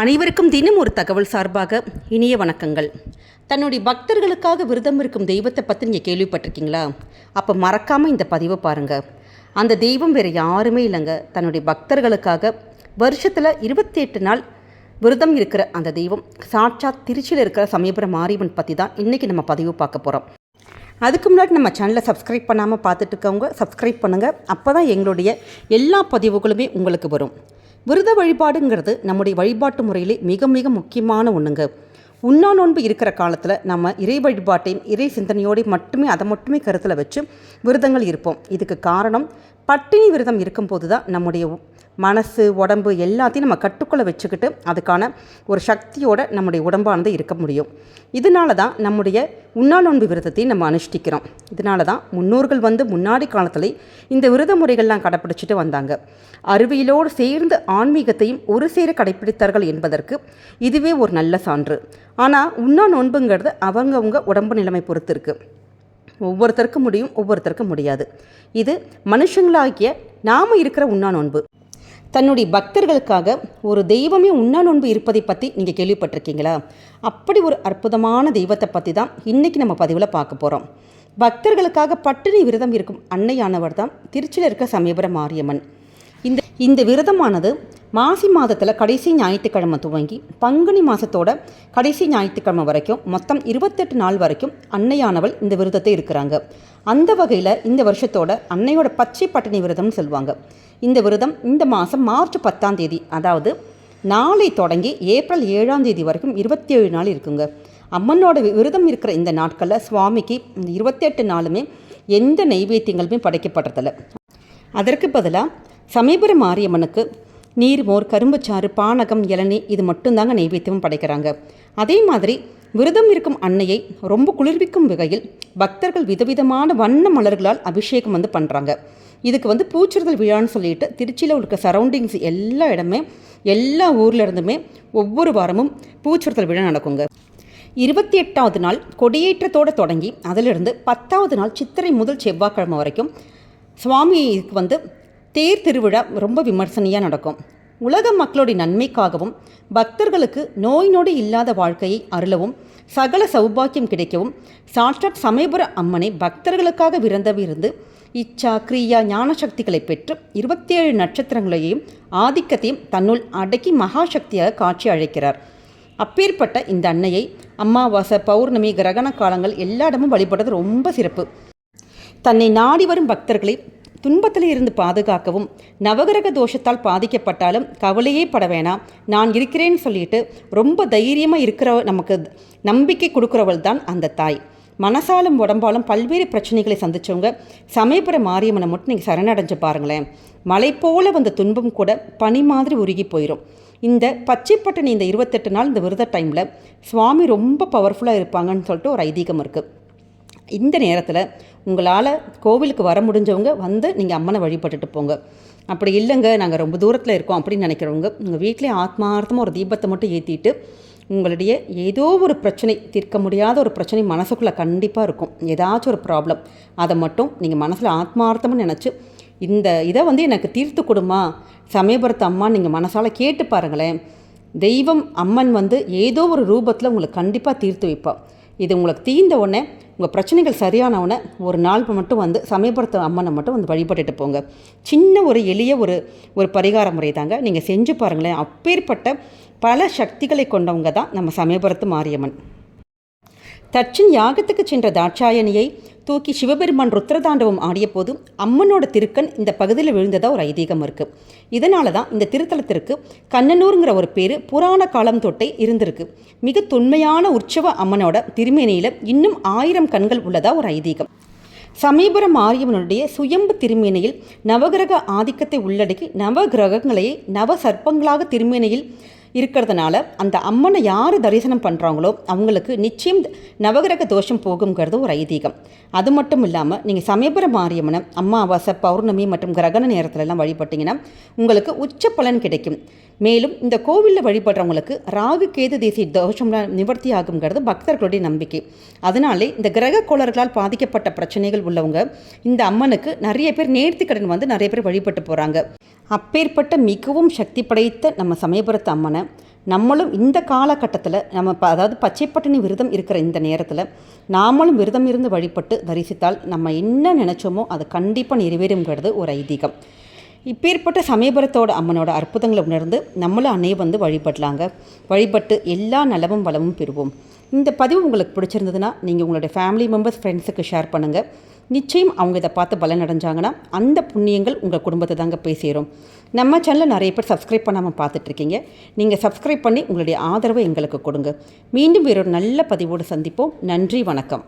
அனைவருக்கும் தினம் ஒரு தகவல் சார்பாக இனிய வணக்கங்கள். தன்னுடைய பக்தர்களுக்காக விரதம் இருக்கும் தெய்வத்தை பற்றி நீங்கள் கேள்விப்பட்டிருக்கீங்களா? அப்போ மறக்காமல் இந்த பதிவை பாருங்கள் அந்த தெய்வம் வேறு யாருமே இல்லைங்க. தன்னுடைய பக்தர்களுக்காக வருஷத்தில் இருபத்தி எட்டு நாள் விரதம் இருக்கிற அந்த தெய்வம் சாட்சாத் திருச்சியில் இருக்கிற சமயபுரம் மாரியம்மன் பற்றி தான் இன்றைக்கி நம்ம பதிவு பார்க்க போகிறோம் அதுக்கு முன்னாடி நம்ம சேனலை சப்ஸ்கிரைப் பண்ணாமல் பார்த்துட்டு இருக்கவங்க சப்ஸ்கிரைப் பண்ணுங்கள் அப்போ தான் எங்களுடைய எல்லா பதிவுகளுமே உங்களுக்கு வரும். விரத வழிபாடுங்கிறது நம்முடைய வழிபாட்டு முறையிலே மிக மிக முக்கியமான ஒன்றுங்க உண்ணா நோன்பு இருக்கிற காலத்தில் நம்ம இறை வழிபாட்டையும் இறை சிந்தனையோடையும் மட்டுமே அதை மட்டுமே கருத்தில் வச்சு விரதங்கள் இருப்போம். இதுக்கு காரணம் பட்டினி விரதம் இருக்கும்போது தான் நம்முடைய மனசு உடம்பு எல்லாத்தையும் நம்ம கட்டுக்குள்ளே வச்சுக்கிட்டு அதுக்கான ஒரு சக்தியோட நம்முடைய உடம்பானது இருக்க முடியும். இதனால தான் நம்முடைய உண்ணா நோன்பு நம்ம அனுஷ்டிக்கிறோம். இதனால தான் முன்னோர்கள் வந்து முன்னாடி காலத்தில் இந்த விரத முறைகள்லாம் கடைப்பிடிச்சிட்டு வந்தாங்க. அறிவியலோடு சேர்ந்து ஆன்மீகத்தையும் ஒரு சேர கடைப்பிடித்தார்கள் என்பதற்கு இதுவே ஒரு நல்ல சான்று. ஆனால் உண்ணா நோன்புங்கிறது அவங்கவுங்க உடம்பு நிலைமை பொறுத்து இருக்குது ஒவ்வொருத்தருக்கும் முடியும் ஒவ்வொருத்தருக்கும் முடியாது. இது மனுஷங்களாகிய நாம் இருக்கிற உண்ணா நோன்பு தன்னுடைய பக்தர்களுக்காக ஒரு தெய்வமே உண்ணா நோன்பு இருப்பதை பற்றி நீங்கள் கேள்விப்பட்டிருக்கீங்களா? அப்படி ஒரு அற்புதமான தெய்வத்தை பற்றி தான் இன்றைக்கி நம்ம பதிவில் பார்க்க போகிறோம் பக்தர்களுக்காக பட்டினி விரதம் இருக்கும் அன்னையானவர் தான் திருச்சியில் இருக்க சமயபுர மாரியம்மன். இந்த இந்த விரதமானது மாசி மாதத்தில் கடைசி ஞாயிற்றுக்கிழமை துவங்கி பங்குனி மாதத்தோட கடைசி ஞாயிற்றுக்கிழமை வரைக்கும் மொத்தம் இருபத்தெட்டு நாள் வரைக்கும் அன்னையானவள் இந்த விரதத்தை இருக்கிறாங்க. அந்த வகையில் இந்த வருஷத்தோட அன்னையோட பச்சை பட்டினி விரதம்னு சொல்லுவாங்க. இந்த விரதம் இந்த மாதம் மார்ச் பத்தாம் தேதி அதாவது நாளை தொடங்கி ஏப்ரல் ஏழாம் தேதி வரைக்கும் இருபத்தி ஏழு நாள் இருக்குங்க. அம்மனோட வி- விரதம் இருக்கிற இந்த நாட்களில் சுவாமிக்கு இந்த இருபத்தெட்டு நாளுமே எந்த நைவேத்தியங்களுமே படைக்கப்படுறதில்லை அதற்கு பதிலாக சமீபுர மாரியம்மனுக்கு நீர் மோர் கரும்புச்சாறு பானகம் இளநீ இது மட்டும்தாங்க நைவேத்தியமும் படைக்கிறாங்க. அதே மாதிரி விரதம் இருக்கும் அன்னையை ரொம்ப குளிர்விக்கும் வகையில் பக்தர்கள் விதவிதமான வண்ண மலர்களால் அபிஷேகம் வந்து பண்ணுறாங்க இதுக்கு வந்து பூச்சிறுதல் விழான்னு சொல்லிட்டு திருச்சியில் இருக்க சரௌண்டிங்ஸ் எல்லா இடமே எல்லா ஊர்லேருந்துமே ஒவ்வொரு வாரமும் பூச்சிறுதல் விழா நடக்குங்க. இருபத்தி எட்டாவது நாள் கொடியேற்றத்தோடு தொடங்கி அதிலிருந்து பத்தாவது நாள் சித்திரை முதல் செவ்வாய்க்கிழமை வரைக்கும் சுவாமிக்கு வந்து தேர் திருவிழா ரொம்ப விமர்சனையாக நடக்கும். உலக மக்களுடைய நன்மைக்காகவும் பக்தர்களுக்கு நோய் நொடி இல்லாத வாழ்க்கையை அருளவும் சகல சௌபாக்கியம் கிடைக்கவும் சாட்சாத் சமயபுர அம்மனை பக்தர்களுக்காக விருந்தவிருந்து இச்சா கிரியா ஞான சக்திகளை பெற்று இருபத்தேழு நட்சத்திரங்களையும் ஆதிக்கத்தையும் தன்னுள் அடக்கி மகாசக்தியாக காட்சி அழைக்கிறார் அப்பேற்பட்ட இந்த அன்னையை அமாவாசை பௌர்ணமி கிரகண காலங்கள் எல்லா இடமும் வழிபடுறது ரொம்ப சிறப்பு. தன்னை நாடி வரும் பக்தர்களை துன்பத்தில் இருந்து பாதுகாக்கவும் நவகிரக தோஷத்தால் பாதிக்கப்பட்டாலும் கவலையே பட வேணாம். நான் இருக்கிறேன்னு சொல்லிட்டு ரொம்ப தைரியமாக இருக்கிற நமக்கு நம்பிக்கை கொடுக்குறவள் தான் அந்த தாய். மனசாலும் உடம்பாலும் பல்வேறு பிரச்சனைகளை சந்தித்தவங்க சமயபுர மாரியம்மனை மட்டும் நீங்கள் சரணடைஞ்சு பாருங்களேன். மலை போல வந்த துன்பம் கூட பனி மாதிரி உருகி போயிடும் இந்த பச்சைப்பட்டணி இந்த இருபத்தெட்டு நாள் இந்த விரத டைமில் சுவாமி ரொம்ப பவர்ஃபுல்லாக இருப்பாங்கன்னு சொல்லிட்டு ஒரு ஐதீகம் இருக்குது இந்த நேரத்தில் உங்களால் கோவிலுக்கு வர முடிஞ்சவங்க வந்து நீங்கள் அம்மனை வழிபட்டுட்டு போங்க. அப்படி இல்லைங்க நாங்கள் ரொம்ப தூரத்தில் இருக்கோம் அப்படின்னு நினைக்கிறவங்க உங்கள் வீட்டிலே ஆத்மார்த்தமாக ஒரு தீபத்தை மட்டும் ஏற்றிட்டு உங்களுடைய ஏதோ ஒரு பிரச்சனை தீர்க்க முடியாத ஒரு பிரச்சனை மனசுக்குள்ளே கண்டிப்பாக இருக்கும். ஏதாச்சும் ஒரு ப்ராப்ளம் அதை மட்டும் நீங்கள் மனசில் ஆத்மார்த்தமாக நினச்சி இந்த இதை வந்து எனக்கு தீர்த்து கொடுமா சமயபுரத்து அம்மா நீங்கள் மனசால் கேட்டு பாருங்களேன். தெய்வம் அம்மன் வந்து ஏதோ ஒரு ரூபத்தில் உங்களுக்கு கண்டிப்பாக தீர்த்து வைப்பா. இது உங்களுக்கு தீர்ந்த உடனே உங்கள் பிரச்சனைகள் சரியானவனை ஒரு நாள் மட்டும் வந்து சமயபுரத்து அம்மனை மட்டும் வந்து வழிபட்டுட்டு போங்க. சின்ன ஒரு எளிய ஒரு ஒரு பரிகார முறை தாங்க. நீங்கள் செஞ்சு பாருங்களேன். அப்பேற்பட்ட பல சக்திகளை கொண்டவங்க தான் நம்ம சமயபுரத்து மாரியம்மன். தச்சின் யாகத்துக்கு சென்ற தாட்சாயணியை தூக்கி சிவபெருமான் ருத்ரதாண்டவம் ஆடிய போது அம்மனோட திருக்கண் இந்த பகுதியில் விழுந்ததாக ஒரு ஐதீகம் இருக்குது இதனால தான் இந்த திருத்தலத்திற்கு கண்ணனூருங்கிற ஒரு பேர் புராண காலம் தொட்டே இருந்திருக்கு. மிக தொன்மையான உற்சவ அம்மனோட திருமேனியில் இன்னும் ஆயிரம் கண்கள் உள்ளதாக ஒரு ஐதீகம். சமீபுரம் ஆரியவனுடைய சுயம்பு திருமேனியில் நவகிரக ஆதிக்கத்தை உள்ளடக்கி நவகிரகங்களையே நவ சர்ப்பங்களாக திருமேனியில் இருக்கிறதுனால அந்த அம்மனை யார் தரிசனம் பண்ணுறாங்களோ அவங்களுக்கு நிச்சயம் நவகிரக தோஷம் போகுங்கிறது ஒரு ஐதீகம். அது மட்டும் இல்லாமல் நீங்கள் சமயபுர மாரியம்மனை அம்மாவாசை பௌர்ணமி மற்றும் கிரகண நேரத்திலலாம் எல்லாம் வழிபட்டீங்கன்னா உங்களுக்கு உச்ச பலன் கிடைக்கும். மேலும் இந்த கோவிலில் வழிபடுறவங்களுக்கு ராகு கேது தேசிய தோஷம்லாம் நிவர்த்தி ஆகுங்கிறது பக்தர்களுடைய நம்பிக்கை. அதனாலே இந்த கிரக கோளர்களால் பாதிக்கப்பட்ட பிரச்சனைகள் உள்ளவங்க இந்த அம்மனுக்கு நிறைய பேர் நேர்த்தி கடன் வந்து நிறைய பேர் வழிபட்டு போகிறாங்க அப்பேற்பட்ட மிகவும் சக்தி படைத்த நம்ம சமயபுரத்து அம்மனை நம்மளும் இந்த காலகட்டத்தில் நம்ம அதாவது பச்சைப்பட்டினி விரதம் இருக்கிற இந்த நேரத்தில் நாமளும் விரதம் இருந்து வழிபட்டு தரிசித்தால் நம்ம என்ன நினச்சோமோ அது கண்டிப்பாக நிறைவேறுங்கிறது ஒரு ஐதீகம். இப்பேற்பட்ட சமயபுரத்தோட அம்மனோட அற்புதங்களை உணர்ந்து நம்மளும் அன்னையை வந்து வழிபடலாங்க. வழிபட்டு எல்லா நலமும் வளமும் பெறுவோம். இந்த பதிவு உங்களுக்கு பிடிச்சிருந்ததுன்னா நீங்கள் உங்களுடைய ஃபேமிலி மெம்பர்ஸ் ஃப்ரெண்ட்ஸுக்கு ஷேர் பண்ணுங்கள் நிச்சயம் அவங்க இதை பார்த்து பலன் அடைஞ்சாங்கன்னா அந்த புண்ணியங்கள் உங்கள் குடும்பத்தை தாங்க போய் சேரும். நம்ம சேனலில் நிறைய பேர் சப்ஸ்கிரைப் பண்ணாமல் பார்த்துட்ருக்கீங்க. நீங்கள் சப்ஸ்கிரைப் பண்ணி உங்களுடைய ஆதரவை எங்களுக்கு கொடுங்க. மீண்டும் வேறொரு நல்ல பதிவோடு சந்திப்போம். நன்றி வணக்கம்.